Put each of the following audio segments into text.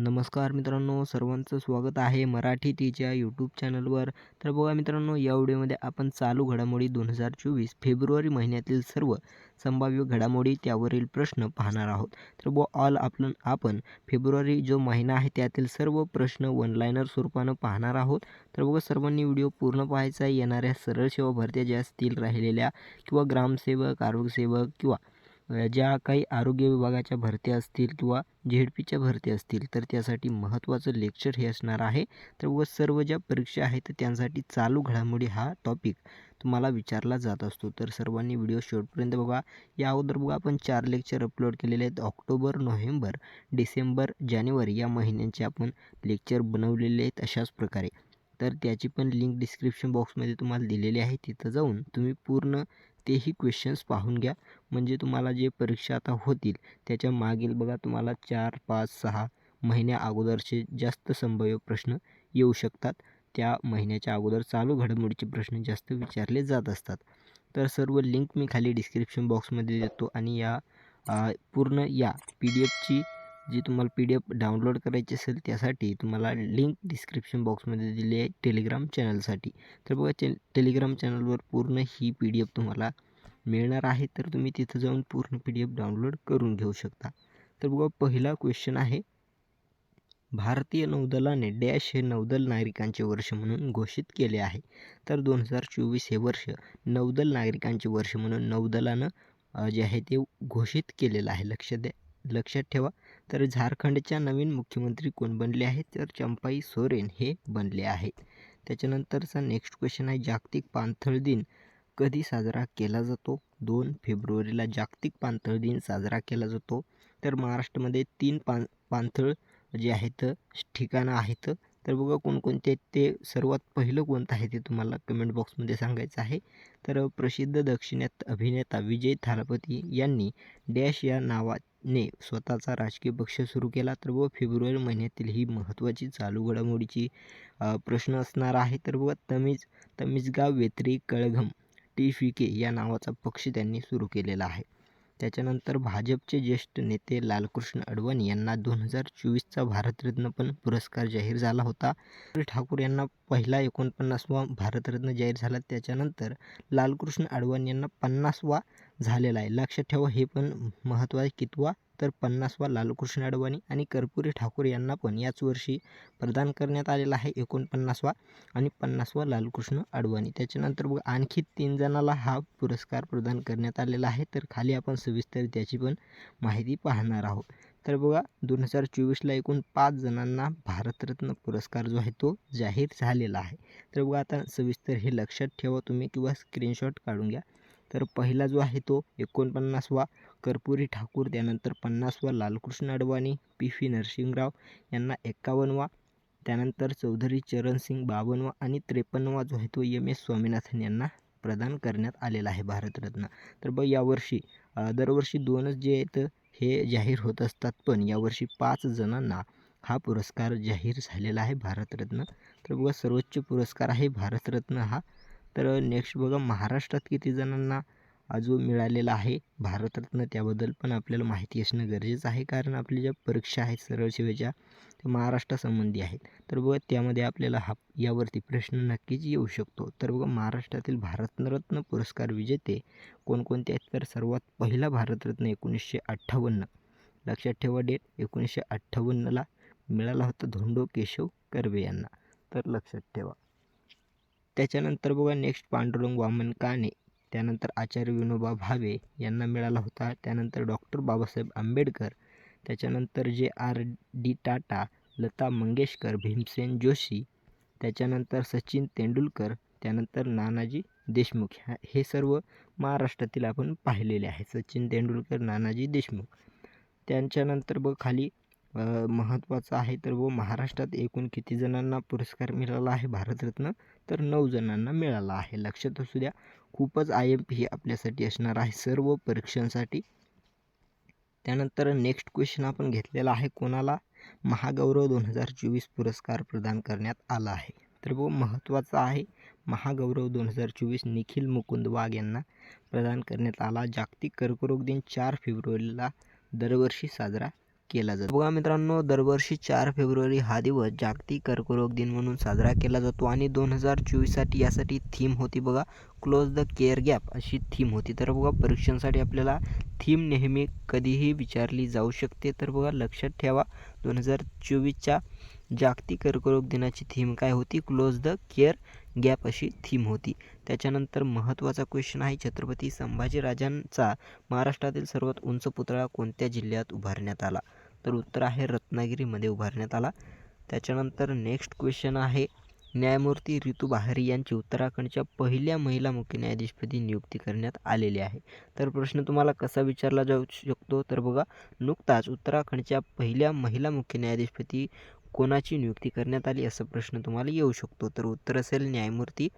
नमस्कार मित्रांनो सर्वांचं स्वागत आहे मराठी टीच्या यूट्यूब चॅनलवर तर बघा मित्रांनो या व्हिडिओमध्ये आपण चालू घडामोडी दोन हजार चोवीस फेब्रुवारी महिन्यातील सर्व संभाव्य घडामोडी त्यावरील प्रश्न पाहणार आहोत. तर ब ऑल आपण आपण फेब्रुवारी जो महिना आहे त्यातील सर्व प्रश्न वनलायनर स्वरूपानं पाहणार आहोत. तर बघा सर्वांनी व्हिडिओ पूर्ण पाहायचा येणाऱ्या सरळ सेवा भरत्या ज्या असतील राहिलेल्या किंवा ग्रामसेवक आरोग्यसेवक किंवा ज्या काही आरोग्य विभागाच्या भरत्या असतील किंवा झेडपीच्या भरती असतील तर त्यासाठी महत्त्वाचं लेक्चर हे असणार आहे. तर व सर्व ज्या परीक्षा आहेत तर त्यांसाठी चालू घडामोडी हा टॉपिक तुम्हाला विचारला जात असतो. तर सर्वांनी व्हिडिओ शेवटपर्यंत बघा. या अगोदर बघा आपण चार लेक्चर अपलोड केलेले आहेत. ऑक्टोबर नोव्हेंबर डिसेंबर जानेवारी या महिन्यांचे आपण लेक्चर बनवलेले आहेत अशाच प्रकारे. तर त्याची पण लिंक डिस्क्रिप्शन बॉक्समध्ये तुम्हाला दिलेली आहे तिथं जाऊन तुम्ही पूर्ण तेही क्वेश्चन्स पाहून घ्या. म्हणजे तुम्हाला जे परीक्षा आता होतील त्याच्या मागील बघा तुम्हाला चार पाच सहा महिन्या अगोदरचे जास्त संभाव्य प्रश्न येऊ शकतात. त्या महिन्याच्या अगोदर चालू घडामोडीचे प्रश्न जास्त विचारले जात असतात. तर सर्व लिंक मी खाली डिस्क्रिप्शन बॉक्समध्ये देतो आणि या आ, पूर्ण या पी डी एफची जी तुम्हाला पी डी एफ डाउनलोड करायची असेल त्यासाठी तुम्हाला लिंक डिस्क्रिप्शन बॉक्समध्ये दिली आहे टेलिग्राम चॅनलसाठी. तर बघा चे टेलिग्राम चॅनलवर पूर्ण ही पी डी एफ तुम्हाला मिळणार आहे तर तुम्ही तिथं जाऊन पूर्ण पी डी एफ डाउनलोड करून घेऊ शकता. तर बघा पहिला क्वेश्चन आहे भारतीय नौदलाने डॅश हे नौदल नागरिकांचे वर्ष म्हणून घोषित केले आहे. तर दोन हजार चोवीस हे वर्ष नौदल नागरिकांचे वर्ष म्हणून नौदलानं जे आहे ते घोषित केलेलं आहे. लक्ष द्या. लक्षात ठेवा. तर झारखंडच्या नवीन मुख्यमंत्री कोण बनले आहेत? तर चंपाई सोरेन हे बनले आहेत. त्याच्यानंतरचा नेक्स्ट क्वेश्चन आहे जागतिक पाणथळ दिन कधी साजरा केला जातो? दोन फेब्रुवारीला जागतिक पाणथळ दिन साजरा केला जातो. तर महाराष्ट्रामध्ये तीन पान पाणथळ जे आहेत ठिकाणं आहेत तर बघा कोणकोणते आहेत ते सर्वात पहिलं कोणतं आहे ते तुम्हाला कमेंट बॉक्समध्ये सांगायचं आहे. तर प्रसिद्ध दक्षिणात अभिनेता विजय थालपती यांनी डॅश या नावाने स्वतःचा राजकीय पक्ष सुरू केला. तर व फेब्रुवारी महिन्यातील ही महत्त्वाची चालू घडामोडीची प्रश्न असणार आहे. तर बघा तमीज तमीजगाव Vettri Kazhagam T V K या नावाचा पक्ष त्यांनी सुरू केलेला आहे. त्याच्यानंतर भाजपचे ज्येष्ठ नेते लालकृष्ण अडवाणी यांना दोन हजार चोवीसचा भारतरत्न पण पुरस्कार जाहीर झाला होता. ठाकूर यांना पहिला एकोणपन्नासवा भारतरत्न जाहीर झाला. त्याच्यानंतर लालकृष्ण अडवाणी यांना पन्नासवा झालेला आहे. लक्षात ठेवा हे पण महत्त्व आहे कितवा तर पन्नासवा लालकृष्ण अडवाणी आणि कर्पुरी ठाकूर यांना पण याच वर्षी प्रदान करण्यात आलेला आहे एकोणपन्नासवा आणि पन्नासवा लालकृष्ण अडवाणी. त्याच्यानंतर बघा आणखी तीन जणाला हा पुरस्कार प्रदान करण्यात आलेला आहे. तर खाली आपण सविस्तर त्याची पण माहिती पाहणार आहोत. तर बघा दोन हजार चोवीसला एकूण पाच जणांना भारतरत्न पुरस्कार जो आहे तो जाहीर झालेला आहे. तर बघा आता सविस्तर हे लक्षात ठेवा तुम्ही किंवा स्क्रीनशॉट काढून घ्या. तर पहिला जो आहे तो एकोणपन्नासवा कर्पुरी ठाकूर त्यानंतर पन्नासवा लालकृष्ण अडवाणी पी. व्ही. नरसिंगराव यांना एक्कावन्नवा त्यानंतर चौधरी चरणसिंग बावनवा आणि त्रेपन्नवा जो आहे तो एम. एस. स्वामीनाथन यांना प्रदान करण्यात आलेला आहे भारतरत्न. तर बघ यावर्षी दरवर्षी दोनच जे आहेत हे जाहीर होत असतात पण यावर्षी पाच जणांना हा पुरस्कार जाहीर झालेला आहे भारतरत्न. तर बघा सर्वोच्च पुरस्कार आहे भारतरत्न हा. तर नेक्स्ट बघा महाराष्ट्रात किती जणांना जो मिळालेला आहे. भारतरत्न त्याबद्दल पण आपल्याला माहिती असणं गरजेचं आहे. कारण आपल्या ज्या परीक्षा आहेत सरळ सेवेच्या त्या महाराष्ट्रासंबंधी आहेत. तर बघा त्यामध्ये आपल्याला हा यावरती प्रश्न नक्कीच येऊ शकतो. तर बघा महाराष्ट्रातील भारतरत्न पुरस्कार विजेते कोणकोणते आहेत? तर सर्वात पहिला भारतरत्न एकोणीसशे अठ्ठावन्न. लक्षात ठेवा डेट एकोणीसशे अठ्ठावन्नला मिळाला होता धोंडो केशव कर्वे यांना. तर लक्षात ठेवा. त्याच्यानंतर बघा नेक्स्ट पांडुरंग वामन काने त्यानंतर आचार्य विनोबा भावे यांना मिळाला होता. त्यानंतर डॉक्टर बाबासाहेब आंबेडकर त्याच्यानंतर J R D Tata Lata Mangeshkar Bhimsen Joshi त्याच्यानंतर सचिन तेंडुलकर त्यानंतर नानाजी देशमुख ह्या हे सर्व महाराष्ट्रातील आपण पाहिलेले आहे सचिन तेंडुलकर नानाजी देशमुख. त्यांच्यानंतर बघ खाली महत्त्वाचं आहे तर व महाराष्ट्रात एकूण किती जणांना पुरस्कार मिळाला आहे? भारतरत्न तर नऊ जणांना मिळाला आहे. लक्षात असू द्या खूपच आय एम पी हे आपल्यासाठी असणार आहे. सर्व परीक्षांसाठी. त्यानंतर नेक्स्ट क्वेश्चन आपण घेतलेला आहे. कोणाला महागौरव दोन हजार चोवीस पुरस्कार प्रदान करण्यात आला आहे? तर व महत्त्वाचा आहे. महागौरव दोन हजार चोवीस निखिल मुकुंद वाघ यांना प्रदान करण्यात आला. जागतिक कर्करोग दिन चार फेब्रुवारीला दरवर्षी साजरा केला जातो. बघा मित्रांनो दरवर्षी चार फेब्रुवारी हा दिवस जागतिक कर्करोग दिन म्हणून साजरा केला जातो आणि दोन हजार चोवीससाठी यासाठी थीम होती बघा क्लोज द केअर गॅप अशी थीम होती. तर बघा परीक्षांसाठी आपल्याला थीम नेहमी कधीही विचारली जाऊ शकते. तर बघा लक्षात ठेवा दोन हजार चोवीसच्या जागतिक कर्करोग दिनाची थीम काय होती? क्लोज द केअर गॅप अशी थीम होती. त्याच्यानंतर महत्त्वाचा क्वेश्चन आहे छत्रपती संभाजीराजांचा महाराष्ट्रातील सर्वात उंच पुतळा कोणत्या जिल्ह्यात उभारण्यात आला? तर उत्तर आहे रत्नागिरीमध्ये उभारण्यात आला. त्याच्यानंतर नेक्स्ट क्वेश्चन आहे न्यायमूर्ती रितू बहारी यांची उत्तराखंडच्या पहिल्या महिला मुख्य न्यायाधीशपदी नियुक्ती करण्यात आलेली आहे. तर प्रश्न तुम्हाला कसा विचारला जाऊ शकतो? तर बघा नुकताच उत्तराखंडच्या पहिल्या महिला मुख्य न्यायाधीशपदी कोणाची नियुक्ती करण्यात आली असा प्रश्न तुम्हाला येऊ शकतो. तर उत्तर असेल न्यायमूर्ती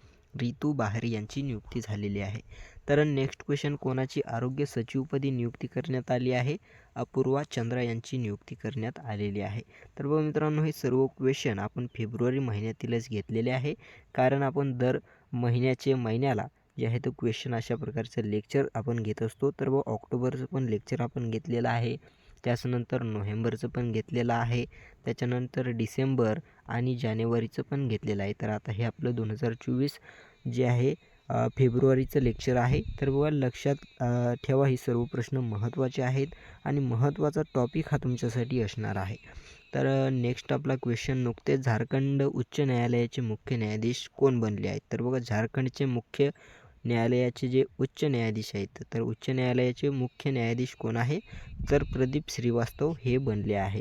रितू बहारी यांची नियुक्ती झालेली आहे. तर नेक्स्ट क्वेश्चन कोणाची आरोग्य सचिवपदी नियुक्ती करण्यात आली आहे? अपूर्वा चंद्रा यांची नियुक्ती करण्यात आलेली आहे. तर बघा मित्रांनो हे सर्व क्वेश्चन आपण फेब्रुवारी महिन्यातीलच घेतलेले आहे. कारण आपण दर महिन्याचे महिन्याला जे आहे तो क्वेश्चन अशा प्रकारचं लेक्चर आपण घेत असतो. तर व ऑक्टोबरचं पण लेक्चर आपण घेतलेलं आहे. त्याच्यानंतर नोव्हेंबरचं पण घेतलेलं आहे. त्याच्यानंतर डिसेंबर आणि जानेवारीचं पण घेतलेलं आहे. तर आता हे आपलं दोन हजार चोवीस जे आहे फेब्रुवारीचं लेक्चर आहे. तर बघा लक्षात ठेवा हे सर्व प्रश्न महत्त्वाचे आहेत आणि महत्त्वाचा टॉपिक हा तुमच्यासाठी असणार आहे. तर नेक्स्ट आपला क्वेश्चन नुकतेच झारखंड उच्च न्यायालयाचे मुख्य न्यायाधीश कोण बनले आहेत? तर बघा झारखंडचे मुख्य न्यायालयाचे जे उच्च न्यायाधीश आहेत तर उच्च न्यायालयाचे मुख्य न्यायाधीश कोण आहे? तर प्रदीप श्रीवास्तव हे बनले आहे.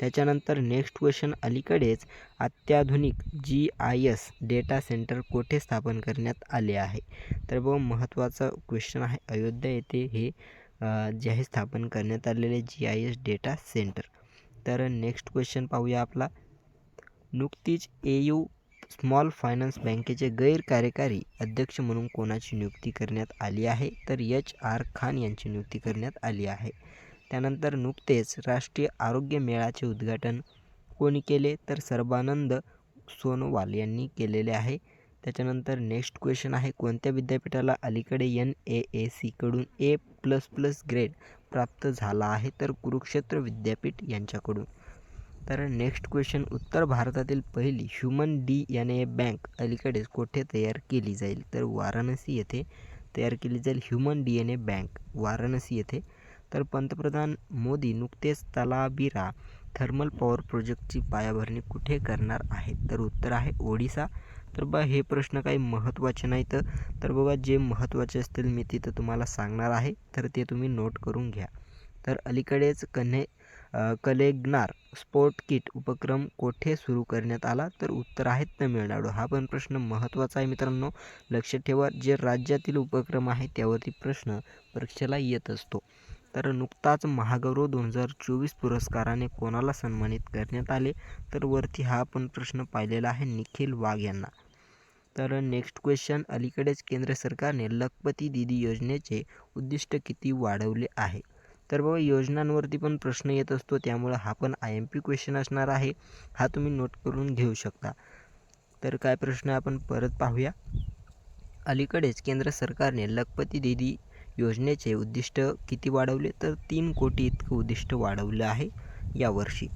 त्याच्यानंतर नेक्स्ट क्वेश्चन अलीकडेच अत्याधुनिक G I S data centre कोठे स्थापन करण्यात आले आहे? तर बघा महत्त्वाचा क्वेश्चन आहे अयोध्या येथे हे जे आहे स्थापन करण्यात आलेले G I S data centre. तर नेक्स्ट क्वेश्चन पाहूया आपला. नुकतीच ए यू स्मॉल फायनान्स बँकेचे गैरकार्यकारी अध्यक्ष म्हणून कोणाची नियुक्ती करण्यात आली आहे? तर एच आर खान यांची नियुक्ती करण्यात आली आहे. त्यानंतर नुकतेच राष्ट्रीय आरोग्य मेळाचे उद्घाटन कोणी केले तर सर्बानंद सोनोवाल यांनी केलेले आहे. त्याच्यानंतर नेक्स्ट क्वेश्चन आहे कोणत्या विद्यापीठाला अलीकडे एन ए ए सीकडून ए प्लस प्लस ग्रेड प्राप्त झाला आहे तर कुरुक्षेत्र विद्यापीठ यांच्याकडून? तर नेक्स्ट क्वेश्चन उत्तर भारतातील पहिली human D N A bank अलीकडेच कोठे तयार केली जाईल? तर वाराणसी येथे तयार केली जाईल human D N A bank Varanasi येथे. तर पंतप्रधान मोदी नुकतेच तलाबिरा थर्मल पॉवर प्रोजेक्टची पायाभरणी कुठे करणार आहेत? तर उत्तर आहे ओडिसा. तर बघा हे प्रश्न काही महत्त्वाचे नाहीत. तर बघा जे महत्त्वाचे असतील मी तिथं तुम्हाला सांगणार आहे. तर ते तुम्ही नोट करून घ्या. तर अलीकडेच कन्हे कलेग्नार स्पोर्ट किट उपक्रम कोठे सुरू करण्यात आला? तर उत्तर आहे तमिळनाडू. हा पण प्रश्न महत्त्वाचा आहे मित्रांनो. लक्ष ठेवा जे राज्यातील उपक्रम आहे त्यावरती प्रश्न परीक्षेला येत असतो. तर नुकताच महागौरव दोन हजार चोवीस पुरस्काराने कोणाला सन्मानित करण्यात आले? तर वरती हा आपण प्रश्न पाहिलेला आहे निखिल वाघ यांना. तर नेक्स्ट क्वेश्चन अलीकडेच केंद्र सरकारने लखपती दिदी योजनेचे उद्दिष्ट किती वाढवले आहे? तर बाबा योजनांवरती पण प्रश्न येत असतो त्यामुळं हा पण आय एम पी क्वेश्चन असणार आहे. हा तुम्ही नोट करून घेऊ शकता. तर काय प्रश्न आपण परत पाहूया? अलीकडेच केंद्र सरकारने लखपती दिदी योजनेचे उद्दिष्ट किती वाढवले? तर तीन कोटी इतकं उद्दिष्ट वाढवलं आहे यावर्षी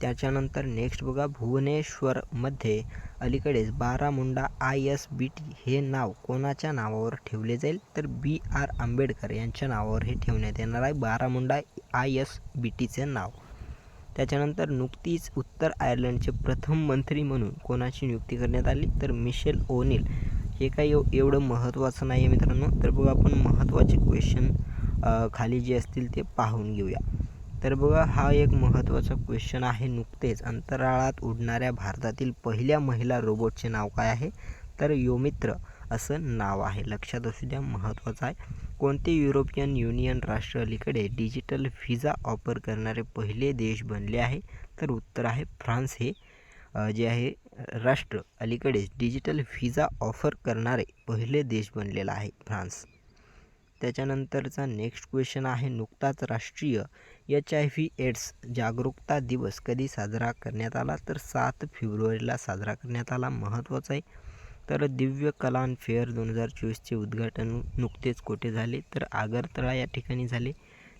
त्याच्यानंतर नेक्स्ट बघा भुवनेश्वरमध्ये अलीकडेच Baramunda I S B T हे नाव कोणाच्या नावावर ठेवले जाईल? तर बी आर आंबेडकर यांच्या नावावर हे ठेवण्यात येणार आहे. बारामुंडा आय एस बी टीचे नाव. त्याच्यानंतर नुकतीच उत्तर आयर्लंडचे प्रथम मंत्री म्हणून कोणाची नियुक्ती करण्यात आली? तर मिशेल ओनिल. हे काही एव एवढं महत्त्वाचं नाही आहे मित्रांनो. तर बघा आपण महत्त्वाचे क्वेश्चन खाली जे असतील ते पाहून घेऊया. तर बघा हा एक महत्त्वाचा क्वेश्चन आहे नुकतेच. अंतराळात उडणाऱ्या भारतातील पहिल्या महिला रोबोटचे नाव काय आहे? तर योमित्र असं नाव आहे. लक्षात असू द्या महत्त्वाचं आहे. कोणते युरोपियन युनियन राष्ट्र अलीकडे डिजिटल व्हिजा ऑफर करणारे पहिले देश बनले आहे? तर उत्तर आहे फ्रान्स. हे जे आहे राष्ट्र अलीकडेच डिजिटल व्हिजा ऑफर करणारे पहिले देश बनलेला आहे फ्रान्स. त्याच्यानंतरचा नेक्स्ट क्वेश्चन आहे नुकताच राष्ट्रीय एच आय व्ही एड्स जागरूकता दिवस कधी साजरा करण्यात आला? तर सात फेब्रुवारीला साजरा करण्यात आला. महत्त्वाचा आहे. तर दिव्य कलान फेअर दोन हजार चोवीसचे उद्घाटन नुकतेच कोठे झाले? तर आगरतळा या ठिकाणी झाले.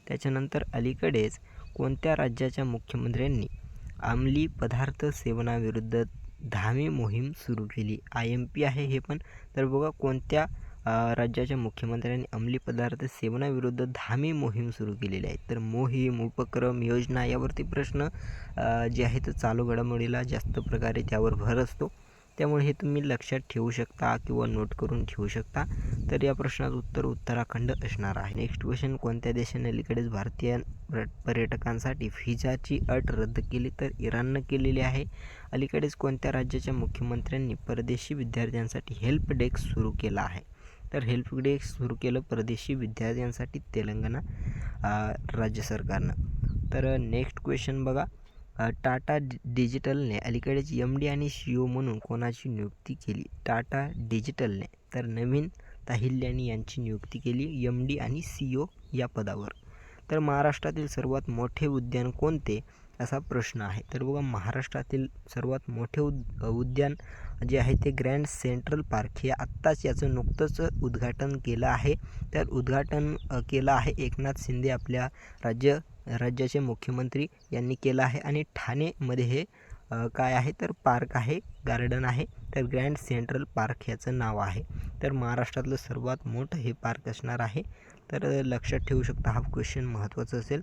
त्याच्यानंतर अलीकडेच कोणत्या राज्याच्या मुख्यमंत्र्यांनी अंमली पदार्थ सेवनाविरुद्ध धामी मोहीम सुरू केली. आय एम पी आहे हे पण. तर बघा कोणत्या राज्याच्या मुख्यमंत्र्यांनी अंमली पदार्थ सेवनाविरुद्ध धामी मोहीम सुरू केलेली आहे? तर मोहीम उपक्रम योजना यावरती प्रश्न जे आहे तर चालू घडामोडीला जास्त प्रकारे त्यावर भर असतो. त्यामुळे हे तुम्ही लक्षात ठेवू शकता किंवा नोट करून ठेवू शकता. तर या प्रश्नाचं उत्तर उत्तराखंड असणार आहे. नेक्स्ट क्वेश्चन कोणत्या देशाने अलीकडेच भारतीय पर्यटकांसाठी व्हिजाची अट रद्द केली? तर इराणनं केलेली आहे. अलीकडेच कोणत्या राज्याच्या मुख्यमंत्र्यांनी परदेशी विद्यार्थ्यांसाठी हेल्प डेस्क सुरू केला आहे? तर हेल्प डेस्क सुरू केलं परदेशी विद्यार्थ्यांसाठी तेलंगणा राज्य सरकारनं. तर नेक्स्ट क्वेश्चन बघा. टाटा डिजिटलने अलीकडेच एम डी आणि सी ओ म्हणून कोणाची नियुक्ती केली? टाटा डिजिटलने. तर नवीन ताहिल्यानी यांची नियुक्ती केली एम डी आणि सी ओ या पदावर. तर महाराष्ट्रातील सर्वात मोठे उद्यान कोणते? असा प्रश्न आहे. तर बघा महाराष्ट्रातील सर्वात मोठे उद उद्यान जे आहे ते ग्रँड सेंट्रल पार्क हे आत्ताच याचं नुकतंच उद्घाटन केलं आहे. तर उद्घाटन केलं आहे एकनाथ शिंदे आपल्या राज्य राज्याचे मुख्यमंत्री यांनी केलं आहे. आणि ठाणेमध्ये हे काय आहे तर पार्क आहे गार्डन आहे. तर ग्रँड सेंट्रल पार्क याचं नाव आहे. तर महाराष्ट्रातलं सर्वात मोठं हे पार्क असणार आहे. तर लक्षात ठेवू शकता हा क्वेश्चन महत्त्वाचा असेल.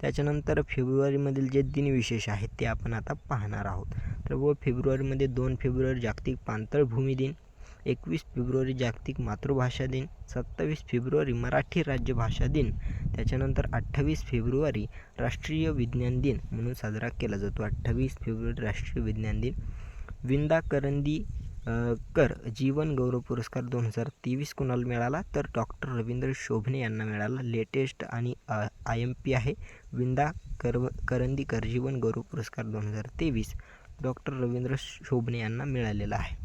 त्याच्यानंतर फेब्रुवारीमधील जे दिनविशेष आहेत ते आपण आता पाहणार आहोत. तर व फेब्रुवारीमध्ये दोन फेब्रुवारी जागतिक पाणथळ दिन एकवीस फेब्रुवारी जागतिक मातृभाषा दिन सत्तावीस फेब्रुवारी मराठी राज्यभाषा दिन त्याच्यानंतर अठ्ठावीस फेब्रुवारी राष्ट्रीय विज्ञान दिन म्हणून साजरा केला जातो. अठ्ठावीस फेब्रुवारी राष्ट्रीय विज्ञान दिन. विंदा करंदी कर. जीवन गौरव पुरस्कार दोन हजार तेवीस कुणाला मिळाला? तर डॉक्टर रवींद्र शोभणे यांना मिळाला. लेटेस्ट आणि आय एम पी आहे. विंदा करव करंदीकर जीवन गौरव पुरस्कार दोन हजार तेवीस डॉक्टर रवींद्र शोभणे यांना मिळालेला आहे.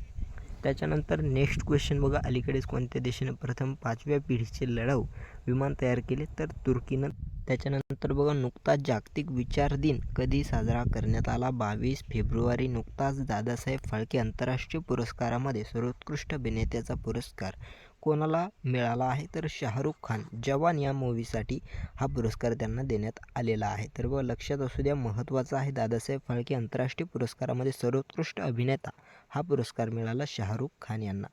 त्याच्यानंतर नेक्स्ट क्वेश्चन बघा. अलीकडेच कोणत्या देशाने प्रथम पाचव्या पिढीचे लढाऊ विमान तयार केले? तर तुर्कीनं. त्याच्यानंतर बघा नुकताच जागतिक विचार दिन कधी साजरा करण्यात आला? बावीस फेब्रुवारी नुकताच दादासाहेब फाळके आंतरराष्ट्रीय पुरस्कारामध्ये सर्वोत्कृष्ट अभिनेत्याचा पुरस्कार. कोणाला मिळाला आहे तर शाहरुख खान जवान या मूवीसाठी हा पुरस्कार त्यांना देण्यात आलेला आहे. तर व लक्षात असू द्या महत्त्वाचा आहे दादासाहेब फाळके आंतरराष्ट्रीय पुरस्कारामध्ये सर्वोत्कृष्ट अभिनेता हा पुरस्कार मिळाला शाहरुख खान यांना.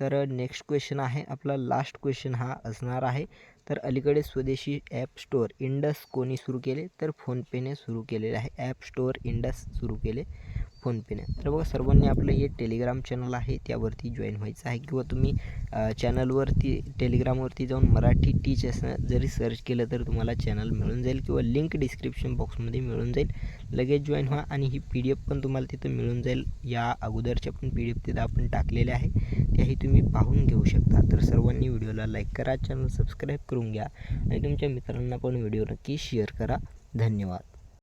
तर नेक्स्ट क्वेश्चन आहे आपला लास्ट क्वेश्चन हा असणार आहे. तर अलीकडे स्वदेशी ॲप स्टोअर इंडस कोणी सुरू केले? तर फोनपेने सुरू केलेले आहे. ॲप स्टोअर इंडस सुरू केले. फोनपेने. तर बघा सर्वांनी आपलं हे टेलिग्राम चॅनल आहे त्यावरती जॉईन व्हायचं आहे. किंवा तुम्ही चॅनलवरती टेलिग्रामवरती जाऊन मराठी टीच असं जरी सर्च केलं तर तुम्हाला चॅनल मिळून जाईल किंवा लिंक डिस्क्रिप्शन बॉक्समध्ये मिळून जाईल. लगेच जॉईन व्हा आणि ही पी डी एफ पण तुम्हाला तिथं मिळून जाईल. या अगोदरच्या पण पी डी एफ तिथं आपण टाकलेल्या आहे. त्याही तुम्ही पाहून घेऊ शकता. तर सर्वांनी व्हिडिओला लाईक करा चॅनल सबस्क्राईब करून घ्या. आणि तुमच्या मित्रांना पण व्हिडिओ नक्की शेअर करा. धन्यवाद.